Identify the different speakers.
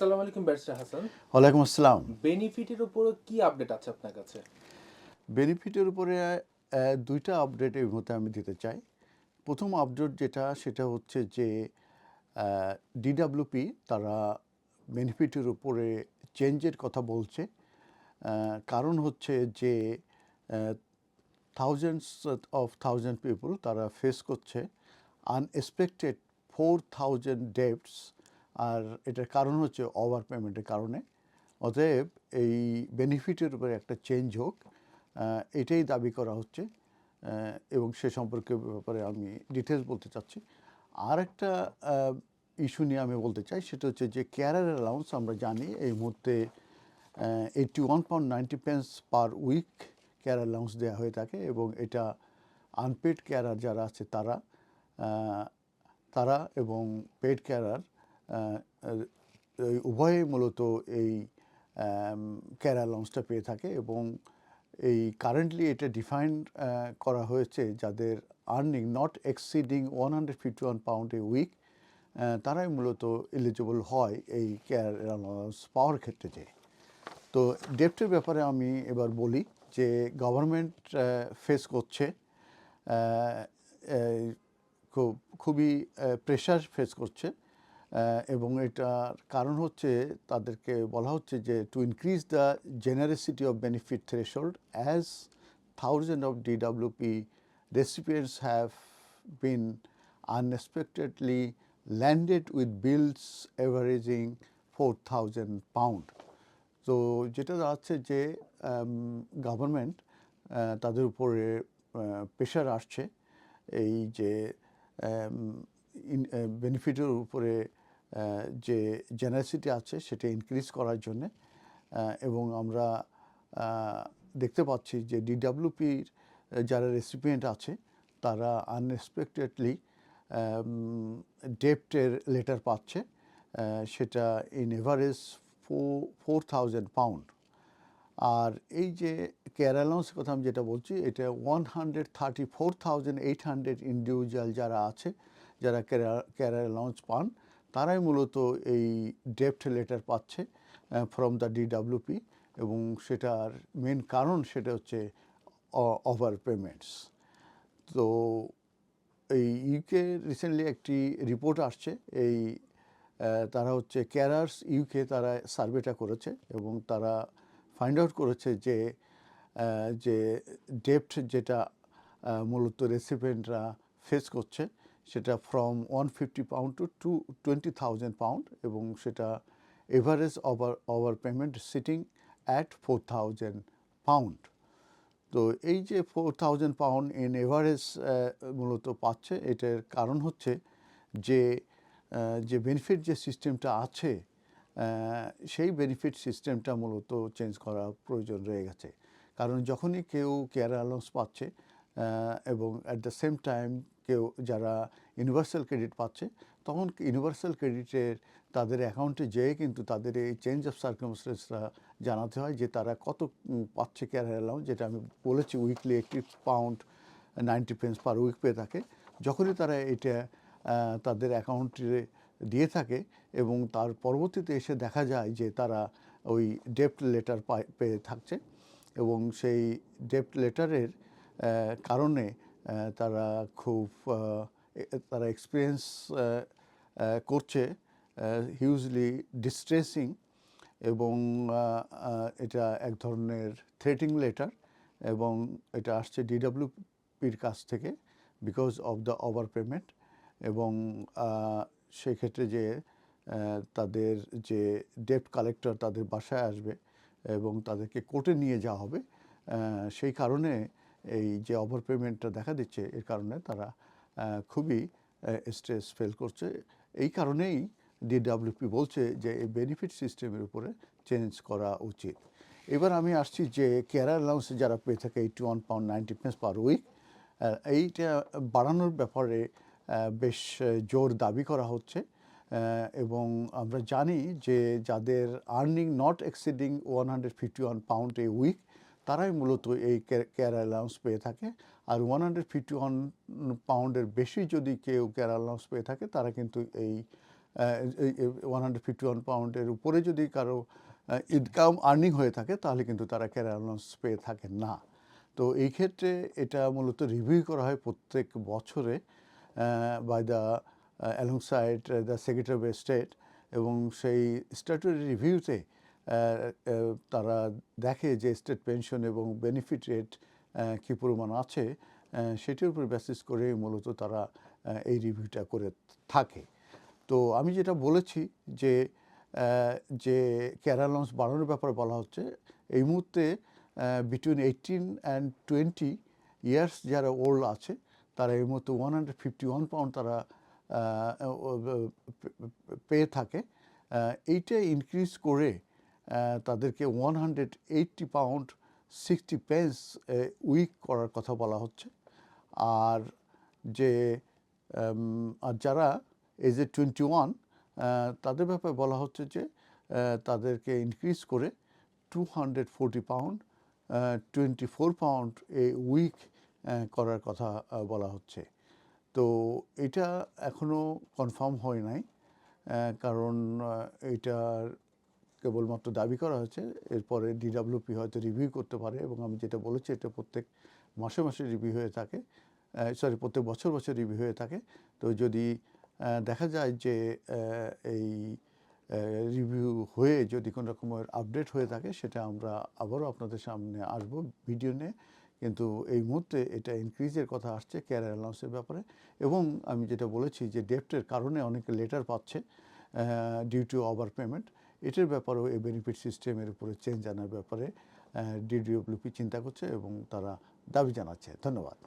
Speaker 1: আসসালামু আলাইকুম ব্যারিস্টার হাসান।
Speaker 2: ওয়ালাইকুম আসসালাম।
Speaker 1: বেনিফিটের উপর কি আপডেট আছে আপনার কাছে?
Speaker 2: বেনিফিটের উপরে দুইটা আপডেট এই মুহূর্তে আমি দিতে চাই। প্রথম আপডেট যেটা সেটা হচ্ছে যে ডিডাব্লিউপি তারা বেনিফিটের উপরে চেঞ্জের কথা বলছে। কারণ হচ্ছে যে থাউজেন্ডস অফ থাউজেন্ড পিপল তারা ফেস করছে। আনএক্সপেক্টেড ফোর থাউজেন্ড ডেপস আর এটার কারণ হচ্ছে ওভার পেমেন্টের কারণে। অতএব এই বেনিফিটের উপরে একটা চেঞ্জ হোক এটাই দাবি করা হচ্ছে এবং সে সম্পর্কে ব্যাপারে আমি ডিটেলস বলতে চাচ্ছি। আর একটা ইস্যু নিয়ে আমি বলতে চাই, সেটা হচ্ছে যে ক্যারার অ্যালাউন্স আমরা জানি এই মুহূর্তে eighty one pound ninety pence per week care allowance দেওয়া হয়ে থাকে এবং এটা আনপেড ক্যারার যারা আছে তারা তারা এবং পেড কেয়ারার উভয়ে মূলত এই কেয়ার অ্যালাউন্সটা পেয়ে থাকে এবং এই কারেন্টলি এটা ডিফাইন করা হয়েছে যাদের earning not exceeding one hundred fifty one pound a week তারাই মূলত এলিজিবল হয় এই কেয়ার অ্যালাউন্স পাওয়ার ক্ষেত্রে যে। তো ডেপ্টের ব্যাপারে আমি এবার বলি যে গভর্নমেন্ট ফেস করছে খুব, খুবই প্রেশার ফেস করছে। এবং এটার কারণ হচ্ছে তাদেরকে বলা হচ্ছে যে to increase the generosity of benefit threshold as thousand of DWP recipients have been unexpectedly landed with bills averaging 4,000 pound. তো যেটা দাঁড়াচ্ছে যে গভর্নমেন্ট তাদের উপরে প্রেশার আসছে এই যে বেনিফিটের উপরে যে জেনারেসিটি আছে সেটা ইনক্রিজ করার জন্যে এবং আমরা দেখতে পাচ্ছি যে ডিডাব্লিউপির যারা রেসিপিয়েন্ট আছে, তারা আনএক্সপেক্টেডলি ডেপ্টের লেটার পাচ্ছে সেটা in average four four thousand pound আর এই যে কেয়ার কথা আমি যেটা বলছি, এটা one hundred thirty four thousand eight hundred individual যারা আছে, যারা কেয়ার অ্যালাউন্স পান তারাই মূলত এই ডেপ্ট লেটার পাচ্ছে ফ্রম দ্য ডিডাব্লিউপি এবং সেটার মেন কারণ সেটা হচ্ছে ওভার পেমেন্টস তো এই ইউকে রিসেন্টলি একটি রিপোর্ট আসছে, এই তারা হচ্ছে ক্যারার্স ইউকে তারা সার্ভেটা করেছে এবং তারা ফাইন্ড আউট করেছে যে যে ডেপ্ট যেটা মূলত রেসিপেন্টরা ফেস করছে সেটা from one fifty pound to to twenty thousand pound এবং সেটা average over over payment sitting at four thousand pound তো এই যে four thousand pound in average মূলত পাচ্ছে, এটার কারণ হচ্ছে যে যে বেনিফিট যে সিস্টেমটা আছে সেই বেনিফিট সিস্টেমটা মূলত চেঞ্জ করা প্রয়োজন রয়ে গেছে। কারণ যখনই কেউ কেয়ার অ্যালাউন্স পাচ্ছে এবং অ্যাট দ্য সেম টাইম কেউ যারা ইউনিভার্সাল ক্রেডিট পাচ্ছে, তখন ইউনিভার্সাল ক্রেডিটের তাদের অ্যাকাউন্টে যেয়ে কিন্তু তাদের এই চেঞ্জ অফ সার্কামস্টেন্সরা জানাতে হয় যে তারা কত পাচ্ছে কেয়ার অ্যালাউন্স যেটা আমি বলেছি উইকলি একটি pound ninety pence per week পেয়ে থাকে। যখনই তারা এটা তাদের অ্যাকাউন্টে দিয়ে থাকে এবং তার পরবর্তীতে এসে দেখা যায় যে তারা ওই ডেপ্ট লেটার পেয়ে থাকছে এবং সেই ডেপ্ট লেটারের কারণে তারা খুব তারা এক্সপিরিয়েন্স করছে হিউজলি ডিস্ট্রেসিং এবং এটা এক ধরনের থ্রেটিং লেটার এবং এটা আসছে ডিডাব্লিউপির কাছ থেকে because of the over payment এবং সেক্ষেত্রে যে তাদের যে ডেপ্ট কালেক্টর তাদের বাসায় আসবে এবং তাদেরকে কোর্টে নিয়ে যাওয়া হবে। সেই কারণে এই যে ওভার পেমেন্টটা দেখা দিচ্ছে, এর কারণে তারা খুবই স্ট্রেস ফেল করছে। এই কারণেই ডিডাব্লিউপি বলছে যে এই বেনিফিট সিস্টেমের উপরে চেঞ্জ করা উচিত। এবার আমি আসছি যে কেয়ার অ্যালাউন্সে যারা পেয়ে থাকে eighty one pound ninety pence per week এইটা বাড়ানোর ব্যাপারে বেশ জোর দাবি করা হচ্ছে। এবং আমরা জানি যে যাদের earning not exceeding one hundred fifty one pound a week তারাই মূলত এই কেয়ার অ্যালাউন্স পেয়ে থাকে। আর ওয়ান হান্ড্রেড ফিফটি ওয়ান পাউন্ডের বেশি যদি কেউ কেয়ার অ্যালাউন্স পেয়ে থাকে, তারা কিন্তু এই ওয়ান হান্ড্রেড ফিফটি ওয়ান পাউন্ডের উপরে যদি কারও ইনকাম আর্নিং হয়ে থাকে, তাহলে কিন্তু তারা ক্যারিয়ার অ্যালাউন্স পেয়ে থাকে না। তো এই ক্ষেত্রে এটা মূলত রিভিউ করা হয় প্রত্যেক বছরে by the alongside the secretary of state এবং সেই স্ট্যাটুরি রিভিউতে তারা দেখে যে স্টেট পেনশন এবং বেনিফিট রেট কী পরিমাণ আছে সেটির উপর বেসিস করে মূলত তারা এই রিভিউটা করে থাকে তো আমি যেটা বলেছি যে যে ক্যারালন্স বাড়ানোর ব্যাপারে বলা হচ্ছে এই মুহূর্তে between eighteen and twenty years যারা ওল্ড আছে তারা এই মুহূর্তে one hundred fifty one pound তারা পেয়ে থাকে এইটা ইনক্রিজ করে তাদেরকে one hundred eighty pound sixty pence week করার কথা বলা হচ্ছে। আর যে আর যারা এজ এ টোয়েন্টি ওয়ান তাদের ব্যাপারে বলা হচ্ছে যে তাদেরকে ইনক্রিজ করে two hundred forty pound twenty four pound a week করার কথা বলা হচ্ছে। তো এটা এখনও কনফার্ম হয় নাই কারণ এটার কেবলমাত্র দাবি করা হয়েছে, এরপরে ডিডাব্লিউপি হয়তো রিভিউ করতে পারে এবং আমি যেটা বলেছি এটা প্রত্যেক মাসে মাসে রিভিউ হয়ে থাকে সরি প্রত্যেক বছর বছর রিভিউ হয়ে থাকে। তো যদি দেখা যায় যে এই রিভিউ হয়ে যদি কোনো রকমের আপডেট হয়ে থাকে, সেটা আমরা আবারও আপনাদের সামনে আসব ভিডিও নিয়ে। কিন্তু এই মুহূর্তে এটা ইনক্রিজের কথা আসছে কেয়ার অ্যালাউন্সের ব্যাপারে। এবং আমি যেটা বলেছি যে ডেপ্টের কারণে অনেকে লেটার পাচ্ছে ডিউ টু ওভার পেমেন্ট এটার ব্যাপারেও এই বেনিফিট সিস্টেমের উপরে চেঞ্জ আনার ব্যাপারে ডিডিওব্লিউপি চিন্তা করছে এবং তারা দাবি জানাচ্ছে। ধন্যবাদ।